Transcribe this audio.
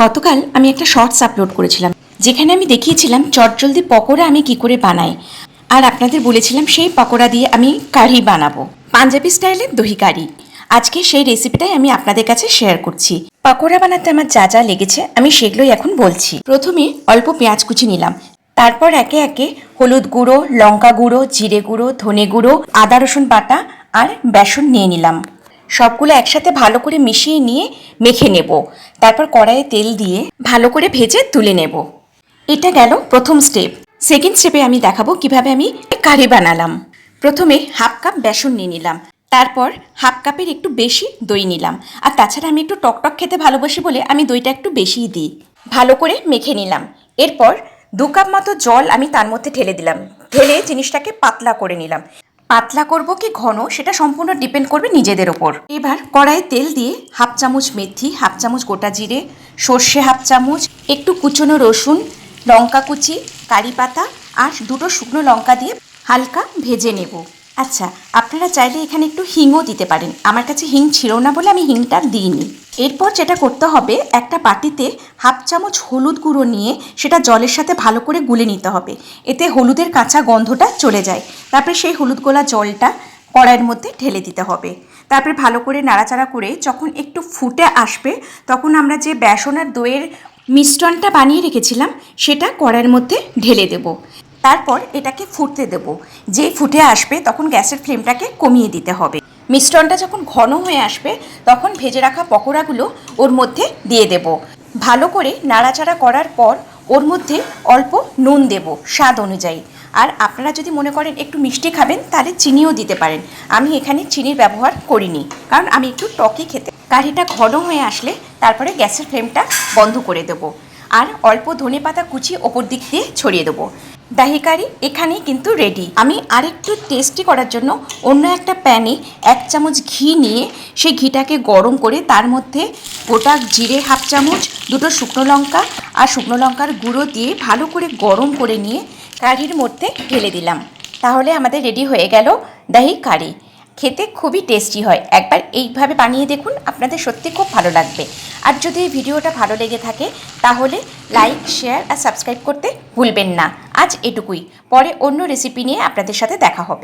গতকাল আমি একটা শর্টস আপলোড করেছিলাম, যেখানে আমি দেখিয়েছিলাম চটজলদি পকোড়া আমি কি করে বানাই। আর আপনাদের বলেছিলাম সেই পকোড়া দিয়ে আমি কারি বানাবো। পাঞ্জাবি স্টাইলের দহি কারি। আজকে সেই রেসিপিটাই আমি আপনাদের কাছে শেয়ার করছি। পকোড়া বানাতে আমার যা যা লেগেছে আমি সেগুলোই এখন বলছি। প্রথমে অল্প পেঁয়াজ কুচি নিলাম। তারপর একে একে হলুদ গুঁড়ো, লঙ্কা গুঁড়ো, জিরে গুঁড়ো, ধনে গুঁড়ো, আদা রসুন বাটা আর বেসন নিয়ে নিলাম। সবগুলো একসাথে ভালো করে মিশিয়ে নিয়ে মেখে নেব। তারপর কড়াইয়ে তেল দিয়ে ভালো করে ভেজে তুলে নেব। এটা গেল প্রথম স্টেপ সেকেন্ড স্টেপে আমি দেখাবো কীভাবে আমি কারি বানালাম। প্রথমে হাফ কাপ বেসন নিয়ে নিলাম। তারপর হাফ কাপের একটু বেশি দই নিলাম। আর তাছাড়া আমি একটু টকটক খেতে ভালোবাসি বলে আমি দইটা একটু বেশিই দিই। ভালো করে মেখে নিলাম। এরপর দু কাপ মতো জল আমি তার মধ্যে ঢেলে দিলাম। ঢেলে জিনিসটাকে পাতলা করে নিলাম। পাতলা করব কি ঘন, সেটা সম্পূর্ণ ডিপেন্ড করবে নিজেদের ওপর। এবার কড়াইয়ে তেল দিয়ে হাফ চামচ মেথি, হাফ চামচ গোটা জিরে, সর্ষে হাফ চামচ, একটু কুচনো রসুন, লঙ্কা কুচি, কারি পাতা আর দুটো শুকনো লঙ্কা দিয়ে হালকা ভেজে নেব। আচ্ছা আপনারা চাইলে এখানে একটু হিংও দিতে পারেন। আমার কাছে হিং ছিল না বলে আমি হিংটা দিইনি। এরপর যেটা করতে হবে, একটা বাটিতে হাফ চামচ হলুদ গুঁড়ো নিয়ে সেটা জলের সাথে ভালো করে গুলে নিতে হবে। এতে হলুদের কাঁচা গন্ধটা চলে যায়। তারপরে সেই হলুদ গোলা জলটা কড়াইয়ের মধ্যে ঢেলে দিতে হবে। তারপরে ভালো করে নাড়াচাড়া করে যখন একটু ফুটে আসবে, তখন আমরা যে বেসন আর দইয়ের মিশ্রণটা বানিয়ে রেখেছিলাম, সেটা কড়াইয়ের মধ্যে ঢেলে দেব। তারপর এটাকে ফুটতে দেব। যেই ফুটে আসবে তখন গ্যাসের ফ্লেমটাকে কমিয়ে দিতে হবে। মিশ্রণটা যখন ঘন হয়ে আসবে, তখন ভেজে রাখা পকোড়াগুলো ওর মধ্যে দিয়ে দেব। ভালো করে নাড়াচাড়া করার পর ওর মধ্যে অল্প নুন দেব স্বাদ অনুযায়ী। আর আপনারা যদি মনে করেন একটু মিষ্টি খাবেন, তাহলে চিনিও দিতে পারেন। আমি এখানে চিনির ব্যবহার করিনি, কারণ আমি একটু টকে খেতে। কারিটা ঘন হয়ে আসলে তারপরে গ্যাসের ফ্লেমটা বন্ধ করে দেবো। আর অল্প ধনে পাতা কুচি ওপর দিক দিয়ে ছড়িয়ে দেবো। দাহি কারি এখানেই কিন্তু রেডি আমি আরেকটু টেস্টি করার জন্য অন্য একটা প্যানে এক চামচ ঘি নিয়ে সেই ঘিটাকে গরম করে তার মধ্যে গোটা জিরে হাফ চামচ, দুটো শুকনো লঙ্কা আর শুকনো লঙ্কার গুঁড়ো দিয়ে ভালো করে গরম করে নিয়ে কারির মধ্যে ঢেলে দিলাম। তাহলে আমাদের রেডি হয়ে গেল দাহি কারি খেতে খুবই টেস্টি হয়। একবার এইভাবে বানিয়ে দেখুন, আপনাদের সত্যি খুব ভালো লাগবে। আর যদি এই ভিডিওটা ভালো লেগে থাকে, তাহলে লাইক শেয়ার আর সাবস্ক্রাইব করতে ভুলবেন না। আজ এটুকুই। পরে অন্য রেসিপি নিয়ে আপনাদের সাথে দেখা হবে।